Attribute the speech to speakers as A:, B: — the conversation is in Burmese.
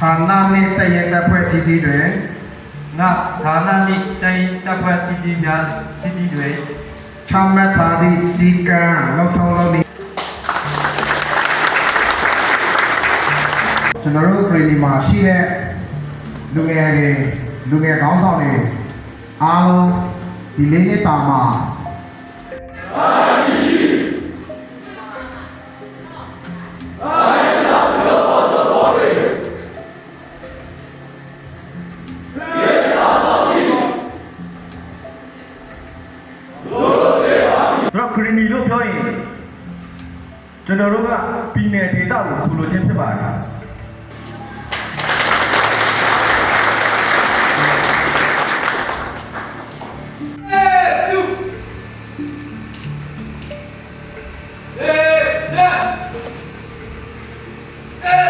A: ဌာနနှင့်တရက်တပ်ဖွဲ့အသီးသီးတွင်
B: ငါဌာနနှင့်တိုင်းတပ်ဖွဲ့တည်တည်များတည်တည်တွေ
A: ချမှတ်ထားသည့်စည်းကမ်းလောက်ထုံးလုပ်နည်းကျွန်တော်တို့ပြည်မှာရှိတဲ့လူငယ်တွေလူငယ်ကောင်းဆောင်တွေအားလုံးဒီလေးနှစ်တာမှာ ကျွန်
C: တော်ခရီနီလို့ပြောရင်ကျွန်တော်တို့ကပြည်နယ်ဒေသကိုဆိုလိုခြင်းဖြစ်ပါတယ်เอ๊ะ